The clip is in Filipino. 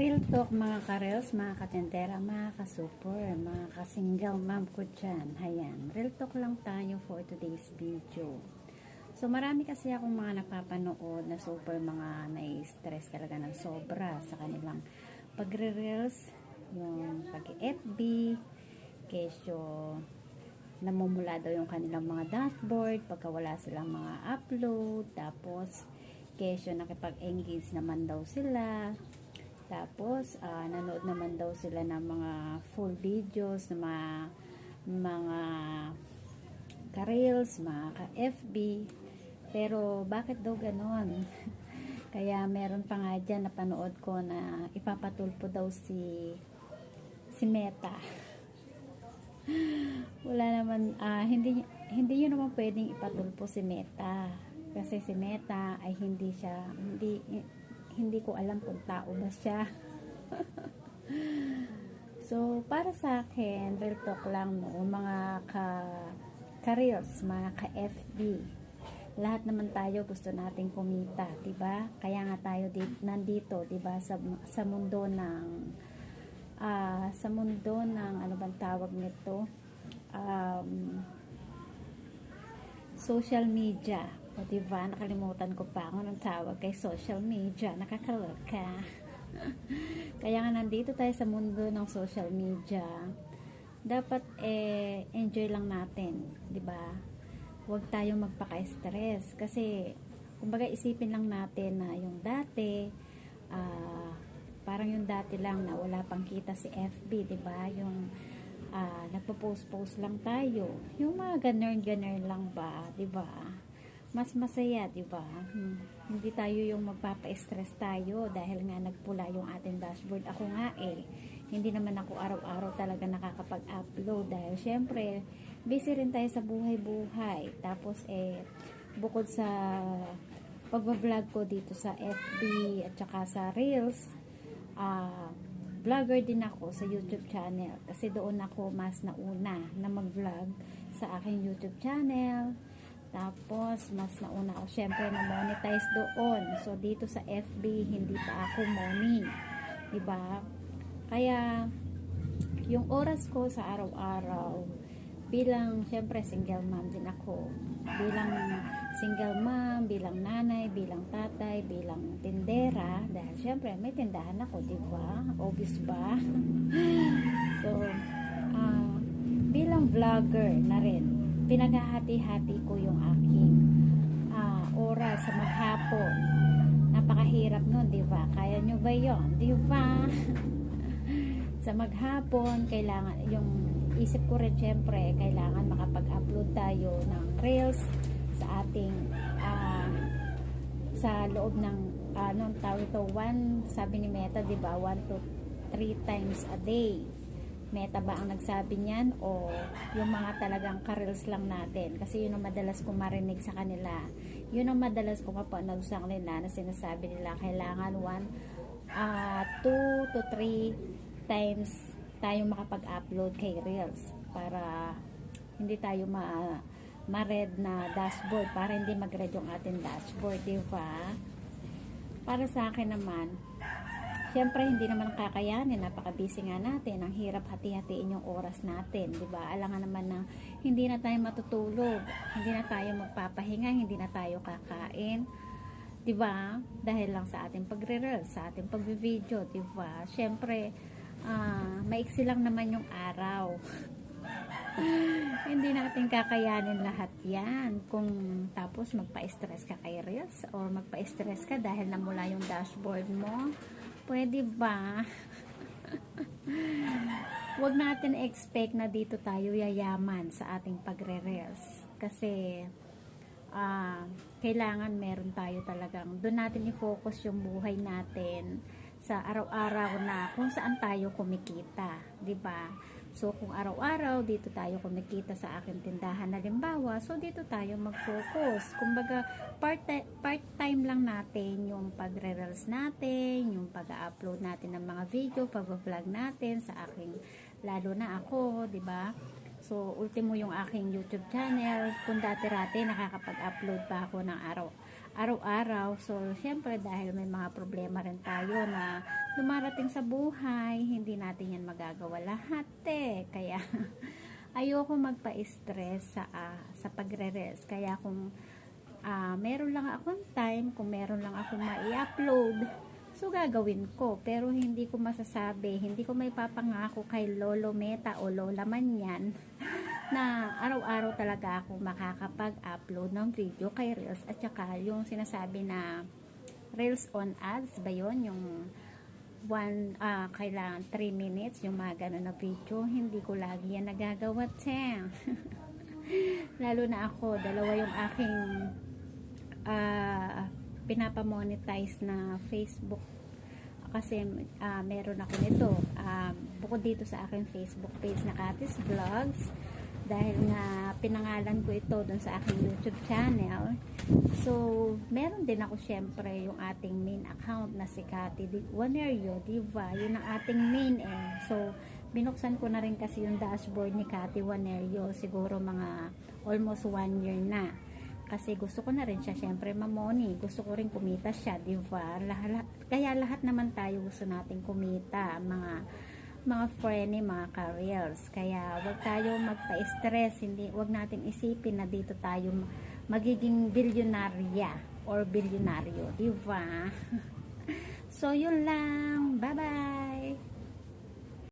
Real talk mga karels, mga katendera, mga kasuper, mga kasingle ma'am ko dyan. Ayan, real talk lang tayo for today's video. So marami kasi akong mga napapanood na super mga nai-stress talaga ng sobra sa kanilang pagre-reels, yung pag-FB, kesyo namumula daw yung kanilang mga dashboard pagka wala silang mga upload, tapos kesyo nakipag-engage naman daw sila, tapos, uh, nanood naman daw sila ng mga full videos, ng mga, mga ka-reels, mga ka-FB. Pero, bakit daw ganon? Kaya, meron pa nga dyan na panood ko na ipapatulpo daw si si Meta. Wala naman, uh, hindi, hindi yun naman pwedeng ipatulpo si Meta. Kasi si Meta ay hindi siya, hindi, hindi ko alam kung tao ba siya. so, para sa akin, real talk lang no, mga ka careers, mga ka-FB. Lahat naman tayo gusto nating kumita, 'di ba? Kaya nga tayo dit, nandito, 'di ba, sa sa mundo ng uh, sa mundo ng ano bang tawag nito? Um, social media o diba, nakalimutan ko pa kung anong tawag kay social media. Nakakaloka. Kaya nga nandito tayo sa mundo ng social media. Dapat eh, enjoy lang natin. ba diba? Huwag tayong magpaka-stress. Kasi, kumbaga isipin lang natin na yung dati, uh, parang yung dati lang na wala pang kita si FB, ba diba? Yung uh, nagpo-post-post lang tayo. Yung mga ganer-ganer lang ba, ba? Mas masaya, di ba? Hmm. Hindi tayo yung magpapa-stress tayo dahil nga nagpula yung ating dashboard. Ako nga eh, hindi naman ako araw-araw talaga nakakapag-upload dahil syempre, busy rin tayo sa buhay-buhay. Tapos eh, bukod sa pag-vlog ko dito sa FB at saka sa Reels, ah, uh, vlogger din ako sa YouTube channel kasi doon ako mas nauna na mag-vlog sa aking YouTube channel tapos, mas nauna ako syempre na monetize doon. So, dito sa FB, hindi pa ako money. Diba? Kaya, yung oras ko sa araw-araw, bilang, syempre, single mom din ako. Bilang single mom, bilang nanay, bilang tatay, bilang tindera, dahil syempre, may tindahan ako, di ba? Obvious ba? so, uh, bilang vlogger na rin, pinaghahati-hati ko yung aking uh, oras sa maghapon. Napakahirap nun, di ba? Kaya nyo ba yon Di ba? sa maghapon, kailangan, yung isip ko rin syempre, kailangan makapag-upload tayo ng reels sa ating uh, sa loob ng anong uh, tawag ito, one, sabi ni Meta, di ba, 1 to 3 times a day meta ba ang nagsabi niyan o yung mga talagang careers lang natin kasi yun ang madalas kong marinig sa kanila yun ang madalas kong mapanood sa kanila na sinasabi nila kailangan 1 uh, 2 to 3 times tayo makapag-upload kay Reels para hindi tayo ma ma-red na dashboard para hindi mag-red yung ating dashboard, di ba? Para sa akin naman, Siyempre, hindi naman kakayanin. Napaka-busy nga natin. Ang hirap hati-hatiin yung oras natin. ba Alangan naman na hindi na tayo matutulog. Hindi na tayo magpapahinga. Hindi na tayo kakain. ba Dahil lang sa ating pagre sa ating pagbi-video. di ba Siyempre, uh, maiksi lang naman yung araw. hindi natin kakayanin lahat yan. Kung tapos magpa-stress ka kay Reels or magpa-stress ka dahil namula yung dashboard mo Pwede ba? Huwag natin expect na dito tayo yayaman sa ating pagre-reels. Kasi, uh, kailangan meron tayo talagang, doon natin i-focus yung buhay natin sa araw-araw na kung saan tayo kumikita. ba diba? So, kung araw-araw dito tayo kumikita sa aking tindahan halimbawa, so dito tayo mag-focus. Kumbaga, part-time part lang natin yung pagre-reels natin, yung pag-upload natin ng mga video, pag-vlog natin sa aking, lalo na ako, ba? So, ultimo yung aking YouTube channel. Kung dati-rati nakakapag-upload pa ako ng araw araw-araw. So, syempre dahil may mga problema rin tayo na dumarating sa buhay, hindi natin yan magagawa lahat eh. Kaya, ayoko magpa-stress sa, ah, sa pagre-rest. Kaya kung ah, meron lang akong time, kung meron lang akong ma-upload, so gagawin ko. Pero hindi ko masasabi, hindi ko may papangako kay Lolo Meta o Lola man yan na araw-araw talaga ako makakapag-upload ng video kay Reels at saka yung sinasabi na Reels on ads ba yun? Yung one, ah, kailangan 3 minutes yung mga ganun na video. Hindi ko lagi yan nagagawa lalo na ako dalawa yung aking ah, pinapamonetize na Facebook. Kasi ah, meron ako nito. Ah, bukod dito sa aking Facebook page na Katis Vlogs dahil nga pinangalan ko ito dun sa aking YouTube channel. So meron din ako syempre yung ating main account na si Kati Wanerio diba yun ang ating main eh so binuksan ko na rin kasi yung dashboard ni Kati Wanerio. Siguro mga almost one year na. Kasi gusto ko na rin siya syempre mamoni gusto ko rin kumita siya di ba lahat, kaya lahat naman tayo gusto nating kumita mga mga friendly mga careers. Kaya wag tayo magpa-stress. Hindi wag natin isipin na dito tayo magiging bilyonarya or bilyonaryo. Di ba? So yun lang. Bye bye